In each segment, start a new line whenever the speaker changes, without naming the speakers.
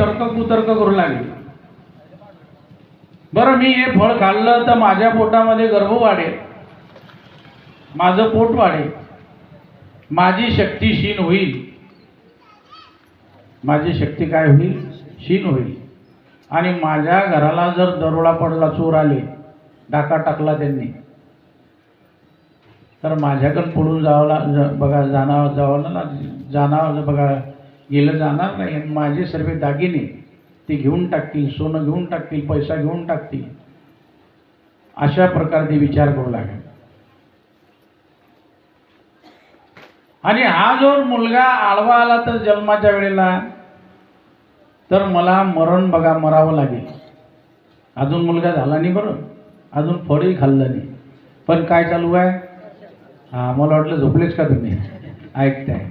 तर्क कुतर्क करू लागली. बरं मी हे फळ खाल्लं तर माझ्या पोटामध्ये गर्भ वाढेल. माझं पोट वाढेल. माझी शक्ती क्षीण होईल. माझी शक्ती काय होईल? क्षीण होईल. आणि माझ्या घराला जर दरोडा पडला चोर आले डाका टाकला त्यांनी तर माझ्याकडं पडून जावं ला बघा जाणावं जावं ना जाणार बघा गेलं जाणार नाही. आणि माझे सर्व दागिने ते घेऊन टाकतील सोनं घेऊन टाकतील पैसा घेऊन टाकतील. अशा प्रकारे ते विचार करू लागेल. आणि हा जो मुलगा आडवा आला तर जन्माच्या वेळेला तर मला मरण बघा मरावं लागेल. अजून मुलगा झाला नाही बरं. अजून फळही खाल्लं नाही. पण काय चालू आहे? हा मला वाटलं झोपलेच का तुम्ही? ऐकताय.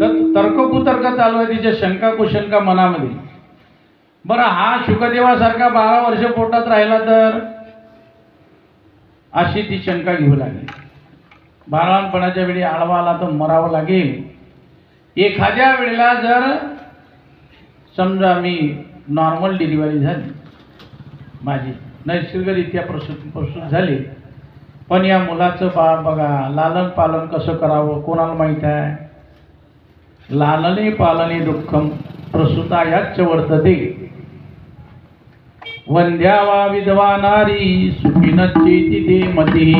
तर तर्ककुतर्क चालू आहे तिच्या शंका कुशंका मनामध्ये. बरं हा शुकदेवासारखा बारा वर्ष पोटात राहिला तर? अशी ती शंका घेऊ लागली. बाळांपणाच्या वेळी आळवा आला तर मरावं लागेल. एखाद्या वेळेला जर समजा मी नॉर्मल डिलिव्हरी झाली माझी नैसर्गिकरित्या प्रसूत प्रसूत झाली पण या मुलाचं बाळ बघा लालन पालन कसं करावं कोणाला माहीत आहे? लालने पालने दुःखम प्रसूतायाच वर्तते. वंध्यावा विधवा नारी सुखीनच्चेती ते मती.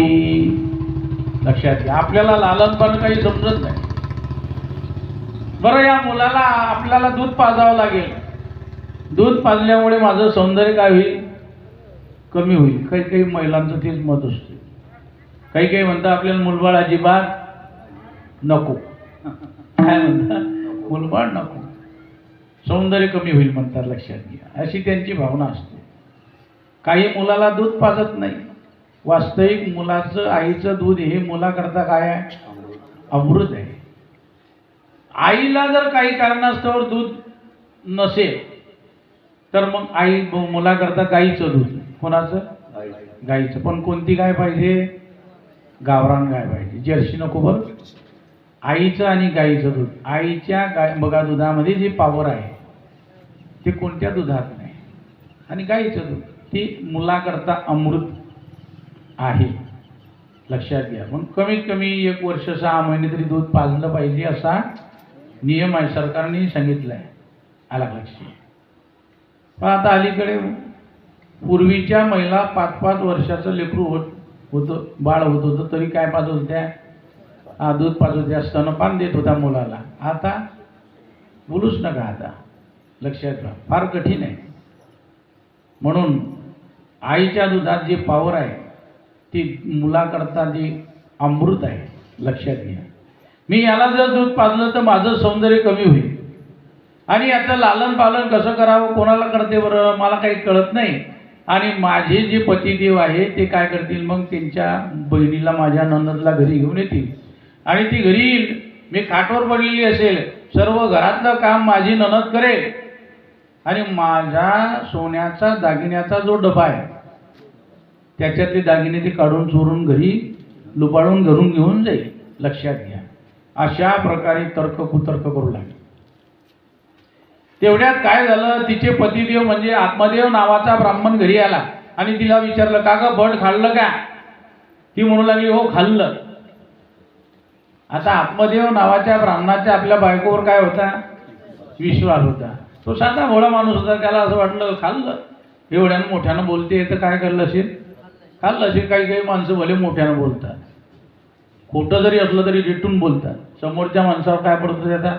लक्षात घ्या आपल्याला लालनपण काही समजत नाही. बरं या मुलाला आपल्याला दूध पाजावं लागेल. दूध पाजल्यामुळे माझं सौंदर्य काय होईल? कमी होईल. काही काही महिलांचं तेच मत असते. काही काही म्हणतात आपल्याला मुलबाळ अजिबात नको. काय म्हणतात? मुलबाळ नको. सौंदर्य कमी होईल म्हणतात लक्षात घ्या. अशी त्यांची भावना असते. काही मुलाला दूध पाजत नाही. वास्तविक मुलाचं आईचं दूध हे मुलाकरता काय आहे? अमृत आहे. आईला जर काही कारणास्तव दूध नसेल तर मग आई मुलाकरता गाईचं दूध. कोणाचं? गाईचं. पण कोणती गाय पाहिजे? गावरान गाय पाहिजे. जर्सी नको बरं. आईचं आणि गाईचं दूध. आईच्या गाय बघा दुधामध्ये जी पावर आहे ते कोणत्या दुधात नाही. आणि गाईचं दूध. ती मुलाकरता अमृत आहे. लक्षात घ्या. पण कमीत कमी एक वर्ष सहा महिने तरी दूध पाजलं पाहिजे असा नियम आहे. सरकारने सांगितला आहे आला लक्षात पण आता अलीकडे पूर्वीच्या महिला पाच पाच वर्षाचं लेकरू होत होतं बाळ होत होतं तरी काय पाच होत्या? दूध पाजूच्या स्तनपान देत होता मुलाला. आता बोलूच नका आता. लक्षात घ्या फार कठीण आहे. म्हणून आईच्या दुधात जी पावर आहे ती मुलाकरता जी अमृत आहे लक्षात घ्या. मी याला जर दूध पाजलं तर माझं सौंदर्य कमी होईल. आणि याचं लालन पालन कसं करावं कोणाला करते बरं मला काही कळत नाही. आणि माझे जे पतिदेव आहे ते काय करतील? मग त्यांच्या बहिणीला माझ्या नंदला घरी घेऊन येतील. आणि ती घरी येईल. मी खाटवर पडलेली असेल. सर्व घरातलं काम माझी ननद करेल. आणि माझ्या सोन्याचा दागिन्याचा जो डबा आहे त्याच्यातले दागिने ते काढून चोरून घरी लुबाडून घरून घेऊन जाईल. लक्षात घ्या. अशा प्रकारे तर्क कुतर्क करू लागले. तेवढ्यात काय झालं? तिचे पतिदेव म्हणजे आत्मदेव नावाचा ब्राह्मण घरी आला. आणि तिला विचारलं का ग भट खाल्लं का? ती म्हणू लागली हो खाल्लं. आता आत्मदेव नावाच्या ब्राह्मणाच्या आपल्या बायकोवर काय होता? विश्वास होता. तो साधा भोळा माणूस होता. त्याला असं वाटलं खाल्लं. एवढ्यानं मोठ्यानं बोलते तर काय करलं असेल? खाल्लं असेल काही काही माणसं भले मोठ्यानं बोलतात. खोटं जरी असलं तरी रिटून बोलतात. समोरच्या माणसावर काय पडतं त्याचा?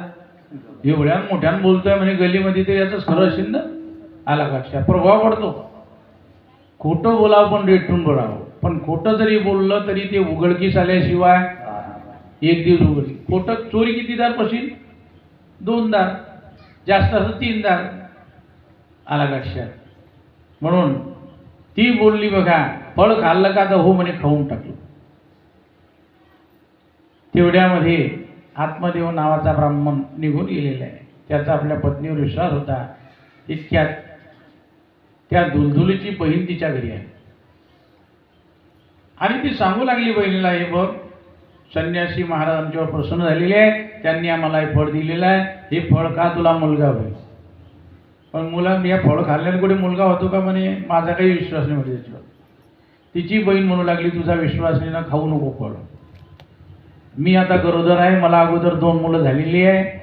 एवढ्या मोठ्यानं बोलतोय म्हणजे गलीमध्ये ते याचं खरं असेल ना? आला कक्षा प्रभाव पडतो. खोटं बोलावं पण रेटून बोलावं. पण खोटं जरी बोललं तरी ते उघडकीस आल्याशिवाय एक दिवस उघडकी कोटक चोरी किती दार पशील दोन दार. जास्त असं तीन दार. आला लक्षात. म्हणून ती बोलली बघा फळ खाल्लं का तर हो म्हणे खाऊन टाकलं. तेवढ्यामध्ये आत्मदेव नावाचा ब्राह्मण निघून गेलेला आहे. त्याचा आपल्या पत्नीवर विश्वास होता. इतक्यात त्या दुलदुलीची बहीण तिच्या घरी आहे आणि ती सांगू लागली बहिणीला हे बघ संन्यासी महाराज आमच्यावर प्रसन्न झालेले आहे. त्यांनी आम्हाला हे फळ दिलेलं आहे. हे फळ का तुला मुलगा होईल? पण मुला या फळ खाल्ल्याने कुठे मुलगा होतो का म्हणे? माझा काही विश्वास नाही म्हणजे त्याच्यावर. तिची बहीण म्हणू लागली तुझा विश्वास नाही ना खाऊ नको फळ. मी आता गरोदर आहे. मला अगोदर दोन मुलं झालेली आहे.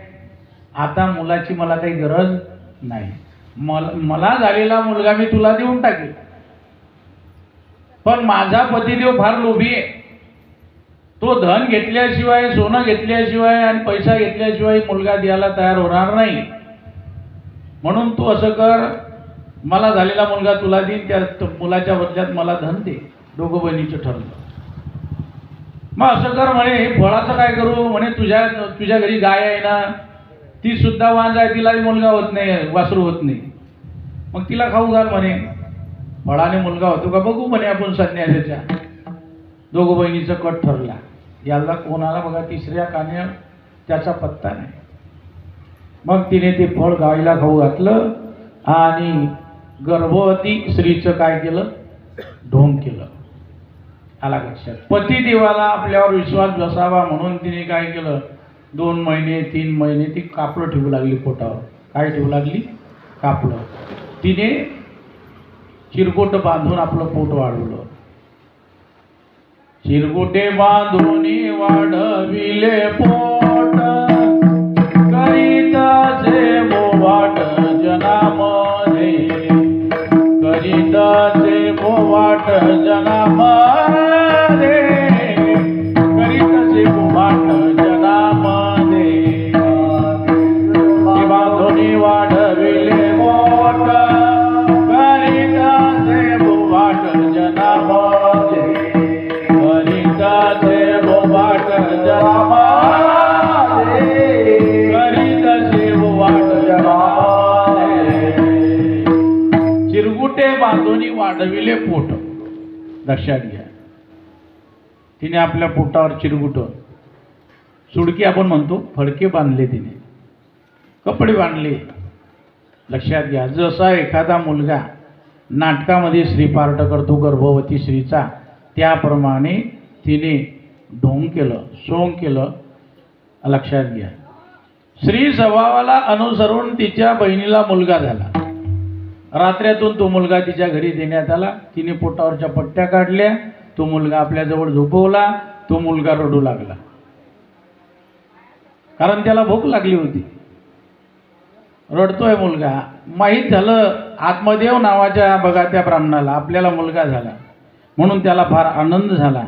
आता मुलाची मला काही गरज नाही. मला मला झालेला मुलगा मी तुला देऊन टाकेल. पण माझा पतिदेव फार लोभी आहे. तो धन घेतल्याशिवाय सोनं घेतल्याशिवाय आणि पैसा घेतल्याशिवाय मुलगा द्यायला तयार होणार नाही. म्हणून तू असं कर मला झालेला मुलगा तुला देईन त्या मुलाच्या बदल्यात मला धन दे. दोघं बहिणीचं ठरलं. मग असं कर म्हणे हे फळाचं काय करू? म्हणे तुझ्या तुझ्या घरी गाय आहे ना ती सुद्धा वांज आहे तिलाही मुलगा होत नाही वासरू होत नाही. मग तिला खाऊ घाल म्हणे. फळाने मुलगा होतो का बघू म्हणे आपण संन्यासाच्या दोघं बहिणीचं कट ठरला. याला कोणाला बघा तिसऱ्या कान्या त्याचा पत्ता नाही. मग तिने ते फळ गाईला खाऊ घातलं आणि गर्भवती स्त्रीचं काय केलं? ढोंग केलं. आला लक्षात. पतिदेवाला आपल्यावर विश्वास बसावा म्हणून तिने काय केलं? दोन महिने तीन महिने ती कापडं ठेवू लागली पोटावर. काय ठेवू लागली? कापडं. तिने चिरकोट बांधून आपलं पोट वाढवलं. चिरगुटे बांधून वाढविले पोट. करीताचे मोवाट जनामध्ये. करीताचे मोवाट जनामध्ये. करीताचे मोवाट जनामध्ये. बांधून वाढविले लक्षात घ्या तिने आपल्या पोटावर चिरगुट सुडकी आपण म्हणतो फडके बांधले तिने. कपडे बांधले. लक्षात घ्या जसा एखादा मुलगा नाटकामध्ये श्रीपार्ट करतो गर्भवती स्त्रीचा त्याप्रमाणे तिने ढोंग केलं सोंग केलं. लक्षात घ्या. स्त्री स्वभावाला अनुसरून तिच्या बहिणीला मुलगा झाला. रात्र्यातून तो मुलगा तिच्या घरी देण्यात आला. तिने पोटावरच्या पट्ट्या काढल्या. तो मुलगा आपल्याजवळ झोपवला. तो मुलगा रडू लागला. कारण त्याला भूक लागली होती. रडतोय मुलगा. माहीत झालं आत्मदेव नावाच्या बघा त्या ब्राह्मणाला आपल्याला मुलगा झाला. म्हणून त्याला फार आनंद झाला.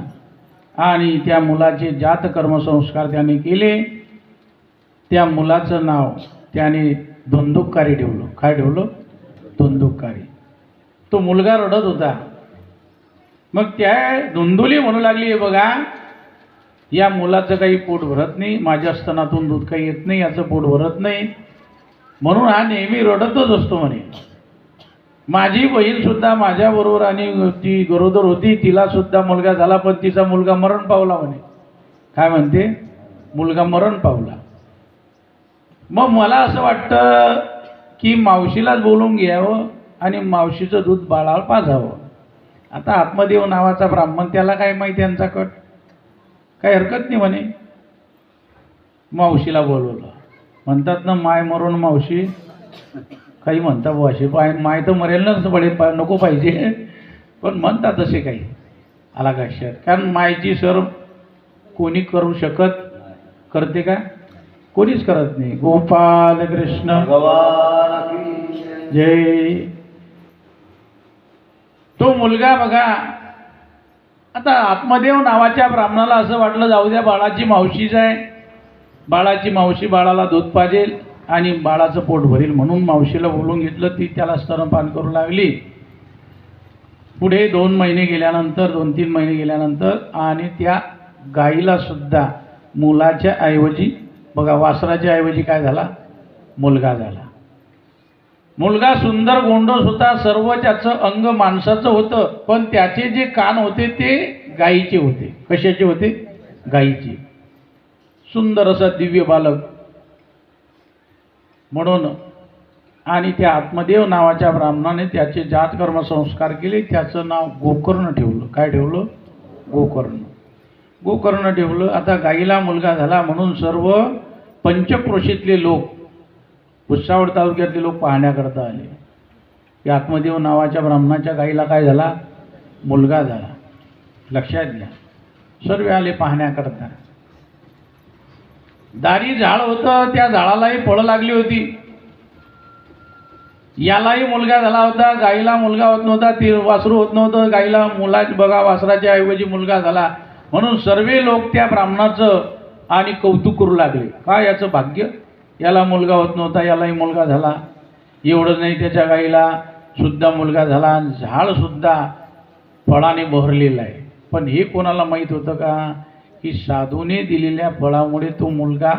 आणि त्या मुलाचे जात कर्मसंस्कार त्याने केले. त्या मुलाचं नाव त्याने धुंदुककारी ठेवलं. काय ठेवलं? धुंदुकारी तो मुलगा रडत होता. मग त्या धुंदुली म्हणू लागली आहे बघा या मुलाचं काही पोट भरत नाही माझ्या स्तनातून दूध काही येत नाही याचं पोट भरत नाही. म्हणून हा नेहमी रडतच असतो म्हणे. माझी बहीणसुद्धा माझ्याबरोबर आणि ती गरोदर होती तिलासुद्धा मुलगा झाला पण तिचा मुलगा मरण पावला म्हणे. काय म्हणते? मुलगा मरण पावला. मग मला असं वाटतं की मावशीलाच बोलून घ्यावं आणि मावशीचं दूध बाळाला पाजावं. आता आत्मदेव नावाचा ब्राह्मण त्याला काय माहिती यांचा कट काही हरकत नाही म्हणे. मावशीला बोलवलं. म्हणतात ना माय मरून मावशी. काही म्हणता बुवा असे पाय माय तर मरेल नच पडे पा- नको पाहिजे. पण म्हणतात तसे काही. आला का कारण मायची सर कोणी करू शकत? करते का? कोणीच करत नाही. गोपाल कृष्ण. जय. तो मुलगा बघा आता आत्मदेव नावाच्या ब्राह्मणाला असं वाटलं जाऊ द्या बाळाची मावशीच आहे. बाळाची मावशी बाळाला दूध पाजेल आणि बाळाचं पोट भरेल म्हणून मावशीला बोलून घेतलं. ती त्याला स्तनपान करू लागली. पुढे दोन महिने गेल्यानंतर दोन तीन महिने गेल्यानंतर आणि त्या गाईला सुद्धा मुलाच्या ऐवजी बघा वासराच्या ऐवजी काय झाला? मुलगा झाला. मुलगा सुंदर गोंडस होता सर्व त्याचं अंग माणसाचं होतं पण त्याचे जे कान होते ते गायीचे होते. कशाचे होते? गायीचे सुंदर असा दिव्य बालक. म्हणून आणि त्या आत्मदेव नावाच्या ब्राह्मणाने त्याचे जातकर्म संस्कार केले. त्याचं नाव गोकर्ण ठेवलं. काय ठेवलं? गोकर्ण. गोकर्ण ठेवलं. आता गाईला मुलगा झाला म्हणून सर्व पंचक्रोशीतले लोक भुसावळ तालुक्यातले लोक पाहण्याकरता आले. की आत्मदेव नावाच्या ब्राह्मणाच्या गाईला काय झाला? मुलगा झाला. लक्षात घ्या. सर्व आले पाहण्याकरता दारी झाड होतं त्या झाडालाही फळं लागली होती. यालाही मुलगा झाला होता गाईला मुलगा होत नव्हता ती वासरू होत नव्हतं गाईला मुला बघा वासराच्या ऐवजी मुलगा झाला. म्हणून सर्व लोक त्या ब्राह्मणाचं आणि कौतुक करू लागले. का याचं भाग्य? याला मुलगा होत नव्हता यालाही मुलगा झाला. एवढं नाही त्याच्या गाईला सुद्धा मुलगा झाला आणि झाडसुद्धा फळाने बहरलेलं आहे. पण हे कोणाला माहीत होतं का? की साधूने दिलेल्या फळामुळे तो मुलगा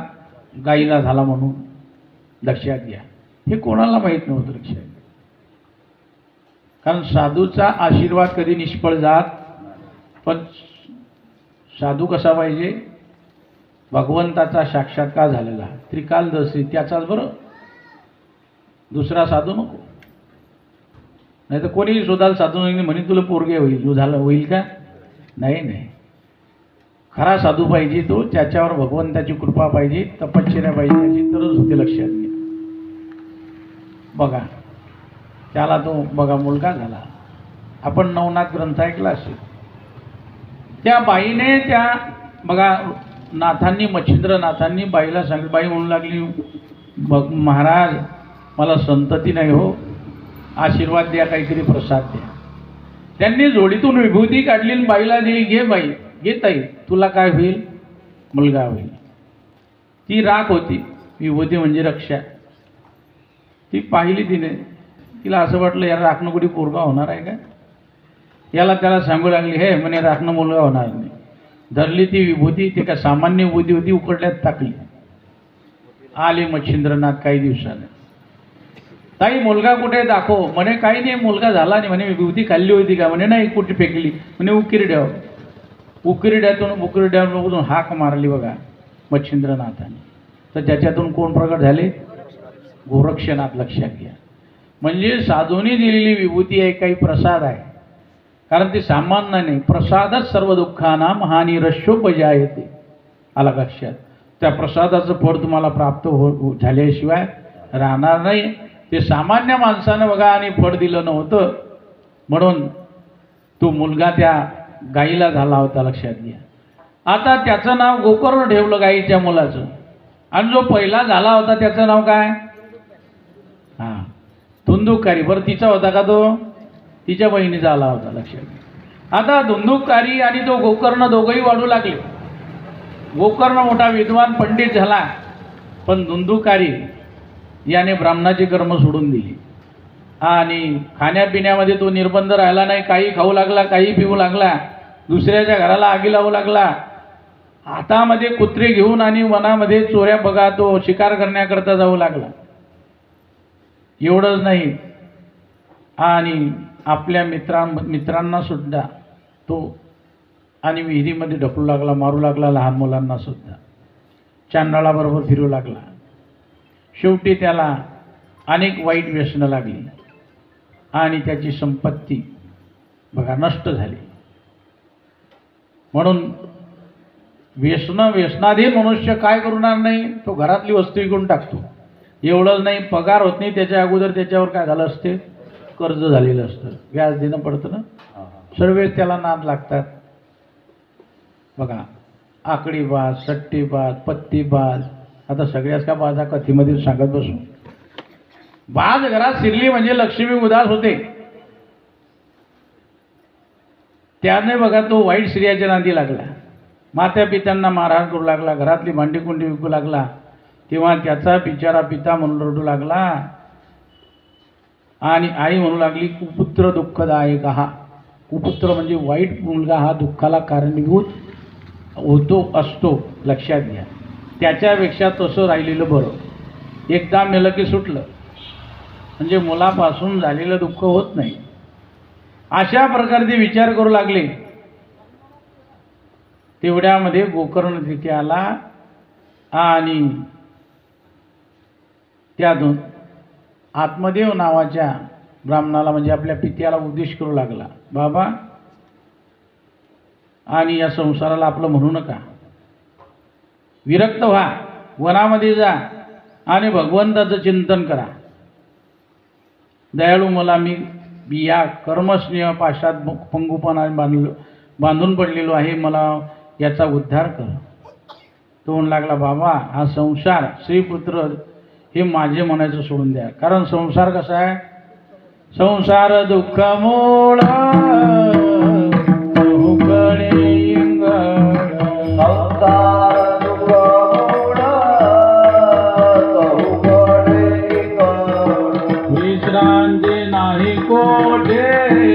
गाईला झाला म्हणून. लक्षात घ्या. हे कोणाला माहीत नव्हतं लक्षात घ्या. कारण साधूचा आशीर्वाद कधी निष्फळ जात? पण साधू कसा पाहिजे? भगवंताचा साक्षात्कार झालेला त्रिकालदर्शी त्याचाच बरं. दुसरा साधू नको. नाही तर कोणीही शोधाल साधू नाही म्हणे तुला पोरगे होईल. तू झालं होईल का? नाही नाही. खरा साधू पाहिजे तो त्याच्यावर भगवंताची कृपा पाहिजे तपश्चर्या पाहिजे त्याची तरच होते लक्षात घ्या. बघा त्याला तो बघा मुलगा झाला. आपण नवनाथ ग्रंथ ऐकला असेल. त्या बाईने त्या बघा नाथांनी मच्छिंद्रनाथांनी बाईला सांगितलं बाई म्हणू लागली मग महाराज मला संतती नाही हो. आशीर्वाद द्या काहीतरी प्रसाद द्या. त्यांनी जोडीतून विभूती काढली आणि बाईला दिली घे बाई घे ताई तुला काय होईल? मुलगा होईल. ती राख होती विभूती म्हणजे रक्षा. ती पाहिली तिने. तिला असं वाटलं याला राखणं कुठे पोरगा होणार आहे का याला त्याला सांगू लागली हे म्हणे राखणं मुलगा होणार नाही. धरली ती विभूती ती का सामान्य विभूती होती उकडल्यात टाकली. आले मच्छिंद्रनाथ काही दिवसाने. ताई मुलगा कुठे? दाखव. म्हणे काही नाही मुलगा झाला नाही. म्हणे विभूती खाल्ली होती का? म्हणे नाही कुठे फेकली. म्हणे उकिरड्याव उकिरड्यातून उकिरड्यावरून हाक मारली बघा. मच्छिंद्रनाथाने तर त्याच्यातून कोण प्रकट झाले? गोरक्षनाथ लक्षात घ्या. म्हणजे साधूने दिलेली विभूती आहे काही प्रसाद आहे. कारण ते सामान्य नाही. प्रसादच सर्व दुःखांना हानी रशोपजा येते आला लक्षात. त्या प्रसादाचं फळ तुम्हाला प्राप्त हो-, हो झाल्याशिवाय राहणार नाही. ते सामान्य माणसानं बघा आणि फळ दिलं नव्हतं. म्हणून तो मुलगा त्या गाईला झाला होता लक्षात घ्या. आता त्याचं नाव गोकर्ण ठेवलं गाईच्या मुलाचं. आणि जो पहिला झाला होता त्याचं नाव काय? हां. तुंदुकारी बरं तिचा होता का तो? तिच्या बहिणीचा आला होता लक्षात आता धुंदुककारी आणि तो गोकर्ण दोघंही वाढू लागले. गोकर्ण मोठा विद्वान पंडित झाला पण धुंदुकारी याने ब्राह्मणाची कर्म सोडून दिली. आणि खाण्यापिण्यामध्ये तो निर्बंध राहिला नाही काही खाऊ लागला काही पिऊ लागला दुसऱ्याच्या घराला आगी लावू लागला. हातामध्ये कुत्रे घेऊन आणि वनामध्ये चोऱ्या बघा तो शिकार करण्याकरता जाऊ लागला. एवढंच नाही. आणि आपल्या मित्रां मित्रांना सुद्धा तो आणि विहिरीमध्ये ढकलू लागला मारू लागला लहान मुलांना सुद्धा. फिरू लागला. शेवटी त्याला अनेक वाईट व्यसनं लागली. आणि त्याची संपत्ती बघा नष्ट झाली. म्हणून व्यसनं व्यसनाधीन मनुष्य काय करणार नाही? तो घरातली वस्तू विकून टाकतो. एवढंच नाही पगार होत नाही त्याच्या अगोदर त्याच्यावर काय झालं असते? कर्ज झालेलं असतं. व्याज देणं पडतं ना? सर्वच त्याला नाद लागतात. बघा आकडी बाज सट्टी बाज पत्ती बाज आता सगळ्याच का बाजा कथीमध्ये सांगत बसू? बाज घरात शिरली म्हणजे लक्ष्मी उदास होते. त्याने बघा तो वाईट स्त्रियाच्या नांदी लागला. मात्या पित्यांना मारहाण करू लागला. घरातली भांडी कुंडी विकू लागला. तेव्हा त्याचा बिचारा पिता म्हणून रडू लागला. आणि आई म्हणू लागली कुपुत्र दुःखदायक हा. कुपुत्र म्हणजे वाईट मुलगा हा दुःखाला कारणीभूत होतो असतो. लक्षात घ्या. त्याच्यापेक्षा तसं राहिलेलं बरं. एकदा मेलं की सुटलं. म्हणजे मुलापासून झालेलं दुःख होत नाही. अशा प्रकारचे विचार करू लागले. तेवढ्यामध्ये गोकर्ण तिथे आला आणि त्या दोन आत्मदेव नावाच्या ब्राह्मणाला म्हणजे आपल्या पित्याला उद्देश करू लागला. बाबा आणि या संसाराला आपलं म्हणू नका. विरक्त व्हा वनामध्ये जा आणि भगवंताचं चिंतन करा. दयाळू मला मी मी या कर्मस्नेह पाशात पंगुपणा बांधलो बांधून पडलेलो आहे मला याचा उद्धार कर. तो म्हणू लागला बाबा हा संसार श्रीपुत्र हे माझे म्हणायचं सोडून द्या. कारण संसार कसा आहे? संसार दुःख मूळ. विश्रांती नाही कोठे.